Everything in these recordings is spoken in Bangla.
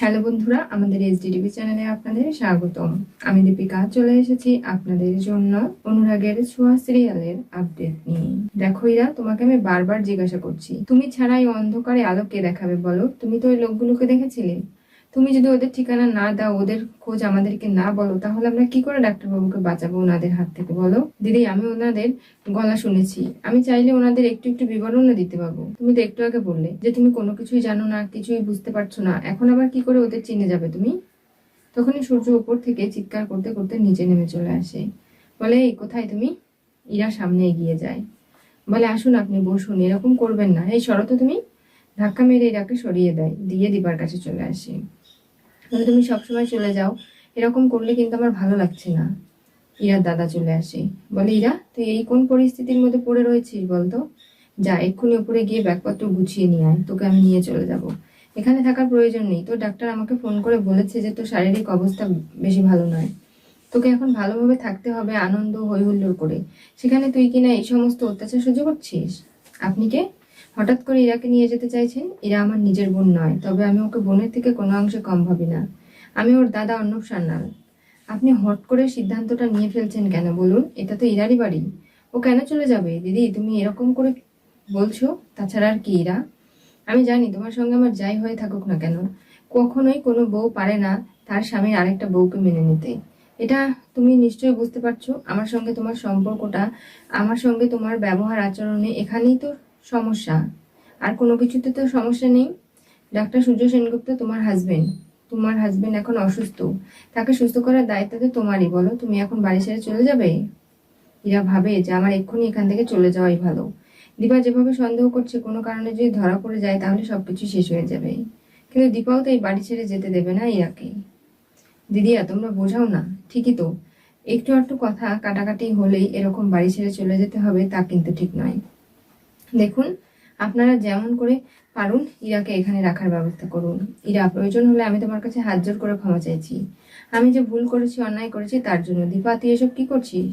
হ্যালো বন্ধুরা, আমাদের এসডিটিভি চ্যানেলে আপনাদের স্বাগতম। আমি দীপিকা, চলে এসেছি আপনাদের জন্য অনুরাগের ছোঁয়া সিরিয়ালের আপডেট নিয়ে। দেখো ইরা তোমাকে আমি বারবার জিজ্ঞাসা করছি, তুমি ছাড়া এই অন্ধকারে আলো কে দেখাবে বলো? তুমি তো ওই লোকগুলোকে দেখেছিলে? তুমি যদি ওদের ঠিকানা না দাও, ওদের খোঁজ আমাদেরকে না বলো, তাহলে আমরা কি করে ডাক্তারবাবুকে বাঁচাবো ওনাদের হাত থেকে, বলো? দিদি, আমি ওনাদের গলা শুনেছি। আমি চাইলে ওনাদের একটু একটু বিবরণও দিতে পারব। তুমি তো একটু আগে বললে যে তুমি কোনো কিছুই জানো না, কিছুই বুঝতে পারছ না। এখন আবার কি করে ওদের চিনে যাবে তুমি? তখনই সূর্য উপর থেকে চিৎকার করতে করতে নিচে নেমে চলে আসে। বলে, এই, কোথায় তুমি? ইরা সামনে এগিয়ে যায়। বলে, আসুন আপনি বসুন, এরকম করবেন না। এই শরত তুমি। ধাক্কা মেরে ইরাকে সরিয়ে দেয়, দিয়ে দিবার কাছে চলে আসে। বলে তুমি সবসময় চলে যাও। এরকম করলে কিন্তু আমার ভালো লাগছে না। ইরার দাদা চলে আসে। বলে ইরা তুই এই কোন পরিস্থিতির মধ্যে পড়ে রয়েছিস বলতো? যা, এক্ষুনি উপরে গিয়ে ব্যাগপত্র গুছিয়ে নিয়ে আয়, তোকে আমি নিয়ে চলে যাব। এখানে থাকার প্রয়োজন নেই। তোর ডাক্তার আমাকে ফোন করে বলেছে যে তোর শারীরিক অবস্থা বেশি ভালো নয়। তোকে এখন ভালোভাবে থাকতে হবে আনন্দ হই হুল্লোড় করে। সেখানে তুই কিনা এই সমস্ত অত্যাচার সহ্য করছিস? আপনি কে? হঠাৎ করে ইরাকে নিয়ে যেতে চাইছেন, ইরা আমার নিজের বোন নয়, তবে আমি ওকে বোনের থেকে কোনো অংশে কম ভাবি না। আমি ওর দাদা অর্ণব সান্যাল। আপনি হট করে সিদ্ধান্তটা নিয়ে ফেলছেন কেন বলুন? এটা তো ইরারই বাড়ি। ও কেন চলে যাবে? দিদি, তুমি এরকম করে বলছো, তাছাড়া আর কি ইরা? আমি জানি তোমার সঙ্গে আমার যাই হয়ে থাকুক না কেন। কখনোই কোনো বউ পারে না তার স্বামীর আরেকটা বউকে মেনে নিতে। এটা তুমি নিশ্চয়ই বুঝতে পারছ। আমার সঙ্গে তোমার সম্পর্কটা, আমার সঙ্গে তোমার ব্যবহার আচরণে এখানেই তো সমস্যা। আর কোনো কিছুতে তো সমস্যা নেই। ডাক্তার সূর্য সেনগুপ্ত তোমার হাজবেন্ড তোমার হাজবেন্ড এখন অসুস্থ। তাকে সুস্থ করার দায়িত্ব তো তোমারই, বলো। তুমি এখন বাড়ি ছেড়ে চলে যাবে? ইরা ভাবে যে আমার এক্ষুনি এখান থেকে চলে যাওয়াই ভালো। দীপা যেভাবে সন্দেহ করছে, কোনো কারণে যদি ধরা পড়ে যায়, তাহলে সব সবকিছু শেষ হয়ে যাবে। কিন্তু দীপাও তো এই বাড়ি ছেড়ে যেতে দেবে না ইরাকে। দিদিয়া তোমরা বোঝাও না। ঠিকই তো। একটু একটু কথা কাটাকাটি হলেই এরকম বাড়ি ছেড়ে চলে যেতে হবে, তা কিন্তু ঠিক নয়। দেখুন, আপনারা যেমন করে পারুন, ইরাকে এখানে রাখার ব্যবস্থা করুন। ইরা প্রয়োজন হলে আমি তোমার কাছে হাত জোর করে ক্ষমা চাইছি। আমি যে ভুল করেছি, অন্যায় করেছি, তার জন্য। দীপা, তুই এসব কি করছিস?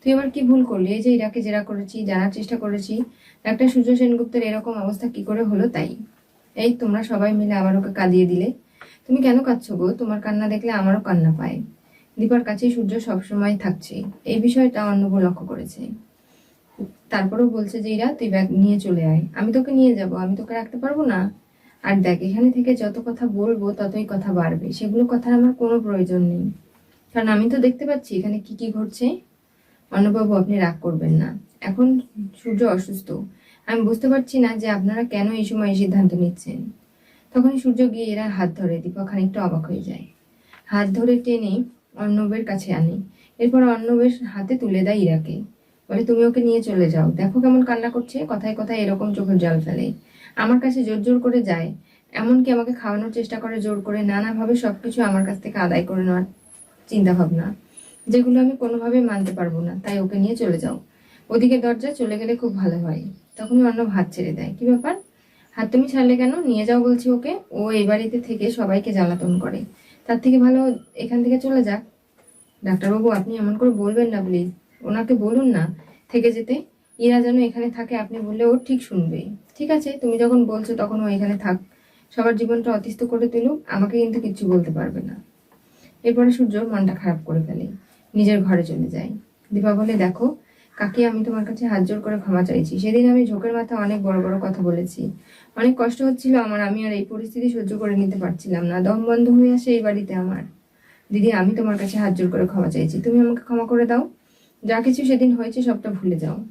তুই আবার কি ভুল করলি? এই যে ইরাকে জেরা করেছি, জানার চেষ্টা করেছি। ডাক্তার সূর্য সেনগুপ্তের এরকম অবস্থা কি করে হলো তাই? এই তোমরা সবাই মিলে আবার ওকে কাঁদিয়ে দিলে। তুমি কেন কাঁদছো গো? তোমার কান্না দেখলে আমারও কান্না পায়। দীপার কাছে সূর্য সবসময় থাকছে। এই বিষয়টা অন্নব লক্ষ্য করেছে। তারপরেও বলছে যে, ইরা, তুই ব্যাগ নিয়ে চলে আয়। আমি তোকে নিয়ে যাব, আমি তোকে রাখতে পারব না। আর দেখ, এখানে থেকে যত কথা বলব, ততই কথা বাড়বে। সেগুলো কথার আমার কোনো প্রয়োজন নেই। কারণ আমি তো দেখতে পাচ্ছি, এখানে কি কি ঘটছে। অন্নবাবু, আপনি রাগ করবেন না। এখন সূর্য অসুস্থ। আমি বুঝতে পারছি না যে আপনারা কেন এই সময় সিদ্ধান্ত নিচ্ছেন। তখন সূর্য গিয়ে এরা হাত ধরে। দীপক খানিকটা অবাক হয়ে যায়। হাত ধরে টেনে অর্ণবের কাছে আনে। এরপর অর্ণবের হাতে তুলে দেয় ইরাকে। বলে, তুমি ওকে নিয়ে চলে যাও। দেখো কেমন কান্না করছে। কথায় কথায় এরকম চোখের জল ফেলে। আমার কাছে জোর জোর করে যায়। এমনকি আমাকে খাওয়ানোর চেষ্টা করে জোর করে। নানাভাবে সবকিছু আমার কাছ থেকে আদায় করে নেওয়ার চিন্তা ভাবনা যেগুলো আমি কোনোভাবে মানতে পারব না। তাই ওকে নিয়ে চলে যাও। ওদিকে দরজা চলে গেলে খুব ভালো হয়। তখনই অন্য হাত ছেড়ে দেয়। কি ব্যাপার? হাত তুমি ছাড়লে কেন? নিয়ে যাও বলছি ওকে। ও এই বাড়িতে থেকে সবাইকে জ্বালাতন করে। তার থেকে ভালো এখান থেকে চলে যাক। ডাক্তারবাবু, আপনি এমন করে বলবেন না, প্লিজ। ওনাকে বলুন না, থেকে যেতে। ইরা যেন এখানে থাকে, আপনি বললে ও ঠিক শুনবে ঠিক আছে, তুমি যখন বলছো তখন ও এখানে থাক। সবার জীবনটা অতিষ্ঠ করে তুলুক, আমাকে কিন্তু কিচ্ছু বলতে পারবে না। এরপরে সূর্য মনটা খারাপ করে ফেলে, নিজের ঘরে চলে যায়। দীপা বলে, দেখো, কাকি, আমি তোমার কাছে হাত জোর করে ক্ষমা চাইছি। সেদিন আমি ঝোঁকের মাথা অনেক বড় বড় কথা বলেছি। অনেক কষ্ট হচ্ছিল আমার, আমি আর এই পরিস্থিতি সহ্য করে নিতে পারছিলাম না। দম বন্ধ হয়ে আসে এই বাড়িতে আমার। দিদি, আমি তোমার কাছে হাত জোর করে ক্ষমা চাইছি। তুমি আমাকে ক্ষমা করে দাও। যা কিছু সেদিন হয়েছে সবটা ভুলে যাও।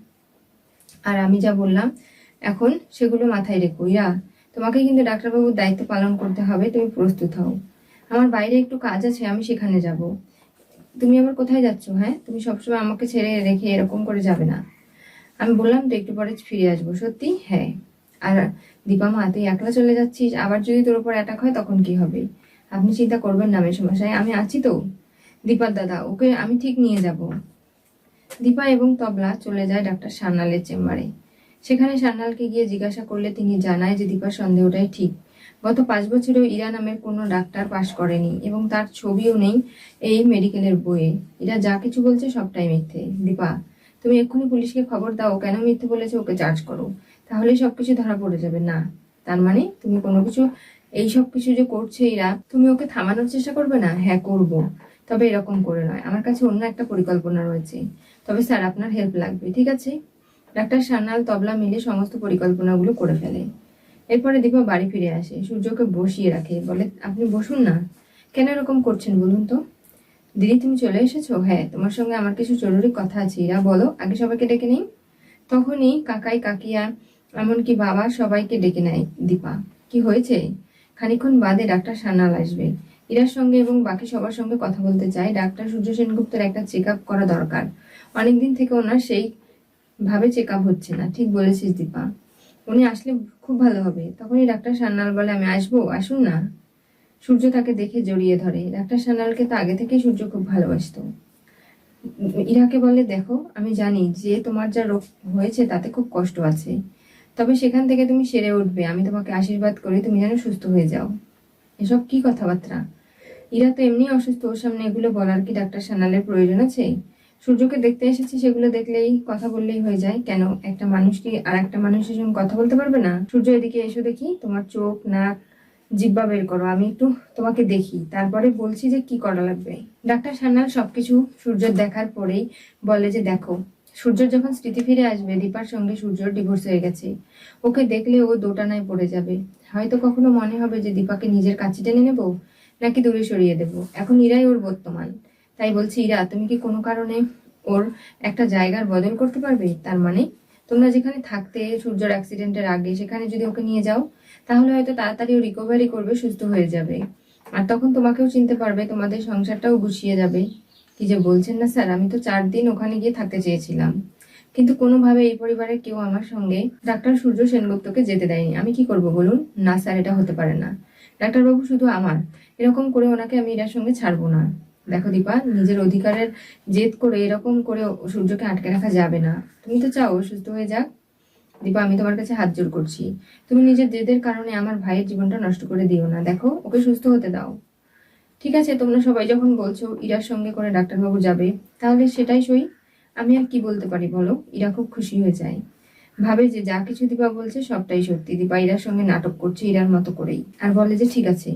আর আমি যা বললাম, এখন সেগুলো মাথায় রেখো। ইয়া, তোমাকে কিন্তু ডাক্তারবাবুর দায়িত্ব পালন করতে হবে, তুমি প্রস্তুত হও। আমার বাইরে একটু কাজ আছে, আমি সেখানে যাব। তুমি আবার কোথায় যাচ্ছ হ্যাঁ? তুমি সবসময় আমাকে ছেড়ে রেখে এরকম করে যাবে না। আমি বললাম তো একটু পরে ফিরে আসব। সত্যি? হ্যাঁ। আর দীপা মা, তুই একলা চলে যাচ্ছিস? আবার যদি তোর উপর অ্যাটাক হয়, তখন কি হবে? আপনি চিন্তা করবেন না, মেসমশাই, আমি আছি তো। দীপার দাদা, ওকে আমি ঠিক নিয়ে যাব। দীপা এবং তবলা চলে যায় ডাক্তার সান্যালের চেম্বারে। সেখানে সান্যালকে গিয়ে জিজ্ঞাসা করলে তিনি জানায় যে দীপার সন্দেহটাই ঠিক। গত পাঁচ বছরেও ইরা নামের কোনো ডাক্তার পাশ করেনি এবং তার ছবিও নেই এই মেডিকেলের বইয়ে। এরা যা কিছু বলছে সবটাই মিথ্যে। দীপা, তুমি এক্ষুনি পুলিশকে খবর দাও, কেন মিথ্যে বলেছে ওকে চার্জ করো? তাহলেই সবকিছু ধরা পড়ে যাবে। না, তার মানে তুমি কোনো কিছু, এই সব কিছু যে করছে এরা তুমি ওকে থামানোর চেষ্টা করবে না? হ্যাঁ করব। তবে এরকম করে নয়। আমার কাছে অন্য একটা পরিকল্পনা রয়েছে। তবে স্যার, আপনার হেল্প লাগবে, ঠিক আছে? ডাক্তার সান্যাল, তবলা মিলে সমস্ত পরিকল্পনাগুলো করে ফেলে। এরপরে দীপা বাড়ি ফিরে আসে। সূর্যকে বসিয়ে রাখে। বলে, আপনি বসুন না। কেন এরকম করছেন বলুন তো? দিদি, তুমি চলে এসেছ? হ্যাঁ তোমার সঙ্গে আমার কিছু জরুরি কথা আছে। এরা বলো, আগে সবাইকে ডেকে নিই তখনই কাকাই, কাকিয়া, এমনকি বাবা সবাইকে ডেকে নেয় দীপা। কি হয়েছে? খানিকক্ষণ বাদে ডাক্তার সান্যাল আসবে। ইরার সঙ্গে এবং বাকি সবার সঙ্গে কথা বলতে চাই ডাক্তার সূর্য সেনগুপ্তের একটা চেক আপ করা দরকার। অনেকদিন থেকে ওনার সেই ভাবে চেক হচ্ছে না। ঠিক বলেছিস দীপা। উনি আসলে খুব ভালো হবে। তখনই ডাক্তার সান্যাল বলে, আমি আসব? আসুন না। সূর্য তাকে দেখে জড়িয়ে ধরে। ডাক্তার সান্যালকে তো আগে থেকেই সূর্য খুব ভালোবাসতো। ইরাকে বলে, দেখো, আমি জানি যে তোমার যা রোগ হয়েছে তাতে খুব কষ্ট আছে। তবে সেখান থেকে তুমি সেরে উঠবে। আমি তোমাকে আশীর্বাদ করি, তুমি যেন সুস্থ হয়ে যাও। এসব কি কথাবার্তা? ইরা তো এমনি অসুস্থ, ওর সামনে এগুলো বলার কি ডাক্তার সানালের প্রয়োজন আছে? সূর্যকে দেখতে এসেছি, সেগুলো দেখলেই কথা বললেই হয়ে যায়। কেন? একটা মানুষ কি আর একটা মানুষের সঙ্গে কথা বলতে পারবে না? সূর্য, এদিকে এসো দেখি। তোমার চোখ, নাক জিব্বা বের করো। আমি একটু তোমাকে দেখি। তারপরে বলছি যে কি করা লাগবে। ডাক্তার সান্যাল সবকিছু সূর্যের দেখার পরেই বলে যে দেখো সূর্যর যখন স্মৃতি ফিরে আসবে, দীপার সঙ্গে সূর্যর ডিভোর্স হয়ে গেছে। ওকে দেখলে ও দোটানায় পড়ে যাবে। হয়তো কখনো মনে হবে যে দীপাকে নিজের কাছে টেনে নেব? নাকি দূরে সরিয়ে দেবো? এখন ইরাই ওর বর্তমান। তাই বলছি, ইরা, তুমি কি কোনো কারণে ওর একটা জায়গার বদল করতে পারবে? তার মানে তোমরা যেখানে থাকতে সূর্যর অ্যাক্সিডেন্টের আগে সেখানে যদি ওকে নিয়ে যাও, তাহলে হয়তো তাড়াতাড়ি ও রিকভারি করবে, সুস্থ হয়ে যাবে। আর তখন তোমাকেও চিনতে পারবে, তোমাদের সংসারটাও গুছিয়ে যাবে। কি যে বলছেন না স্যার, আমি তো চার দিন ওখানে গিয়ে থাকতে চেয়েছিলাম। কিন্তু কোনোভাবে এই পরিবারের কেউ আমার সঙ্গে ডাক্তার সূর্য সেনগুপ্তকে যেতে দেয়নি। আমি কি করব বলুন? না স্যার, এটা হতে পারে না। ডাক্তারবাবু শুধু আমার। এরকম করে ওনাকে আমি এটার সঙ্গে ছাড়বো না। দেখো দীপা, নিজের অধিকারের জেদ করে এরকম করে সূর্যকে আটকে রাখা যাবে না। তুমি তো চাও সুস্থ হয়ে যাক। দীপা, আমি তোমার কাছে হাত জোর করছি। তুমি নিজের জেদের কারণে আমার ভাইয়ের জীবনটা নষ্ট করে দিও না। দেখো, ওকে সুস্থ হতে দাও। ঠিক আছে, তোমরা সবাই যখন বলছো ইরার সঙ্গে করে ডাক্তারবাবু যাবে, তাহলে সেটাই সই। আমি আর কি বলতে পারি বলো? ইরা খুব খুশি হয়ে যায়। ভাবে যে যা কিছু দীপা বলছে সবটাই সত্যি। দীপা ইরার সঙ্গে নাটক করছে ইরার মতো করেই। আর বলে যে, ঠিক আছে,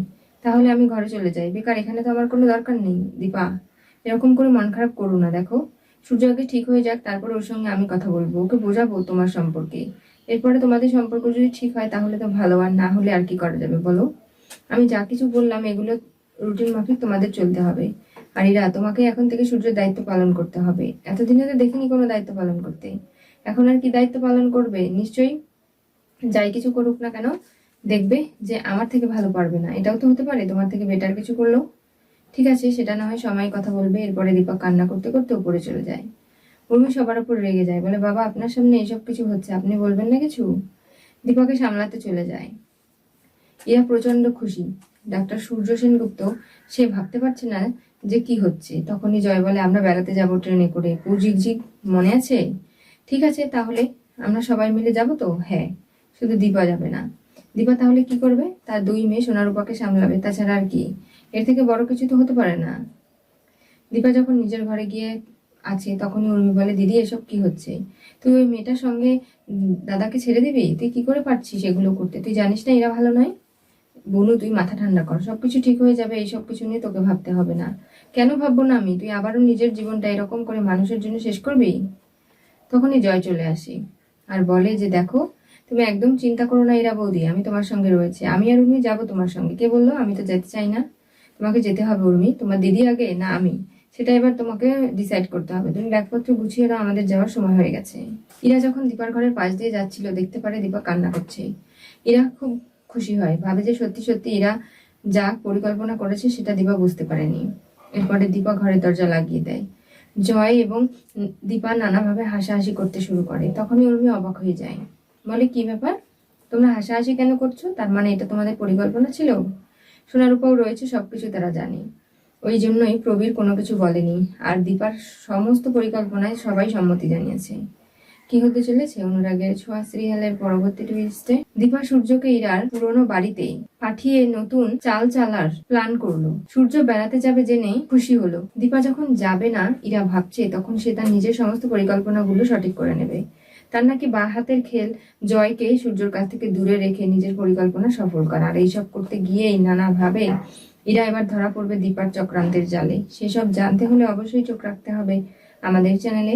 তাহলে আমি ঘরে চলে যাই। বেকার, এখানে তো আমার কোনো দরকার নেই, দীপা। এরকম করে মন খারাপ করো না, দেখো। সূর্য আগে ঠিক হয়ে যাক, তারপর ওর সঙ্গে আমি কথা বলব। ওকে বোঝাবো তোমার সম্পর্কে। এরপরে তোমাদের সম্পর্ক যদি ঠিক হয়, তাহলে তো ভালো। আর না হলে আর কি করা যাবে, বলো? আমি যা কিছু বললাম, এগুলো রুটিন মাফিক তোমাদের চলতে হবে। আর এরা তোমাকে এখন থেকে সূর্যের দায়িত্ব পালন করতে হবে। এতদিনে তো দেখিনি কোনো দায়িত্ব পালন করতে। এখন আর কি দায়িত্ব পালন করবে? নিশ্চয়ই যাই কিছু করুক না কেন, দেখবে যে আমার থেকে ভালো পারবে না। এটাও তো হতে পারে, তোমার থেকে বেটার কিছু করল। ঠিক আছে, সেটা না হয় সময় কথা বলবে, এরপরে দীপক কান্না করতে করতে উপরে চলে যায়। উর্মি সবার উপর রেগে যায়, বলে, বাবা, আপনার সামনে এইসব কিছু হচ্ছে, আপনি বলবেন না কিছু? দীপকে সামলাতে চলে যায়। ইরা প্রচণ্ড খুশি। ডাক্তার সূর্য সেনগুপ্ত, সে ভাবতে পারছে না যে কি হচ্ছে। তখনই জয় বলে, আমরা বেড়াতে যাব ট্রেনে করে। পুজিক মনে আছে? ঠিক আছে, তাহলে আমরা সবাই মিলে যাব তো? হ্যাঁ শুধু দীপা যাবে না। দীপা তাহলে কি করবে? তার দুই মেয়ে সোনারূপাকে সামলাবে, তাছাড়া আর কি? এর থেকে বড় কিছু তো হতে পারে না। দীপা যখন নিজের ঘরে গিয়ে আছে, তখনই উর্মি বলে, দিদি, এসব কি হচ্ছে? তুই ওই মেয়েটার সঙ্গে দাদাকে ছেড়ে দিবি? তুই কি করে পারছিস এগুলো করতে? তুই জানিস না এরা ভালো নয়? বনু, তুই মাথা ঠান্ডা কর। সবকিছু ঠিক হয়ে যাবে, এইসব কিছু নিয়ে তোকে ভাবতে হবে না। কেন ভাববো না আমি? তুই আবারও নিজের জীবনটা এরকম করে মানুষের জন্য শেষ করবি? তখনই জয় চলে আসে। আর বলে যে, দেখো, তুমি একদম চিন্তা করো না এরা বৌদি, আমি তোমার সঙ্গে রয়েছে। আমি আর উর্মি যাব তোমার সঙ্গে। কে বলল? আমি তো যেতে চাই না। তোমাকে যেতে হবে উর্মি। তোমার দিদি আগে, না আমি? সেটা এবার তোমাকে ডিসাইড করতে হবে। তুমি ব্যাগপত্র গুছিয়ে দাও আমাদের যাওয়ার সময় হয়ে গেছে। ইরা যখন দীপার ঘরের পাশ দিয়ে যাচ্ছিল, দেখতে পারে দীপা কান্না করছে। ইরা খুব খুশি হয়। ভাবে যে সত্যি সত্যি ইরা যা পরিকল্পনা করেছে, সেটা দীপা বুঝতে পারেনি। এরপরে দীপা ঘরের দরজা লাগিয়ে দেয়। জয় এবং দীপা নানাভাবে হাসাহাসি করতে শুরু করে। তখনই উর্মি অবাক হয়ে যায়। বলে, কি ব্যাপার? তোমরা হাসাহাসি কেন করছ? তার মানে এটা তোমাদের পরিকল্পনা ছিল? সোনার উপর রয়েছে সবকিছু তারা জানে। ওই জন্যই প্রবীর কোনো কিছু বলেনি। আর দীপার সমস্ত পরিকল্পনায় সবাই সম্মতি জানিয়েছে। কি হতে চলেছে? অনুরাগের ছোঁয়া সিরিয়ালের পরবর্তী টুইস্টে দীপা সূর্যকে ইরার পুরনো বাড়িতে পাঠিয়ে নতুন চাল চালার প্ল্যান করল। সূর্য বেড়াতে যাবে জেনে খুশি হলো। দীপা যখন যাবে না, ইরা ভাবছে, তখন সে তার নিজের সমস্ত পরিকল্পনাগুলো সঠিক করে নেবে। তার নাকি বা হাতের খেল জয়কে সূর্যর কাছ থেকে দূরে রেখে নিজের পরিকল্পনা সফল করা। আর এইসব করতে গিয়েই নানাভাবে ইরা এবার ধরা পড়বে দীপার চক্রান্তের জালে। সেসব জানতে হলে অবশ্যই চোখ রাখতে হবে। আমাদের চ্যানেলে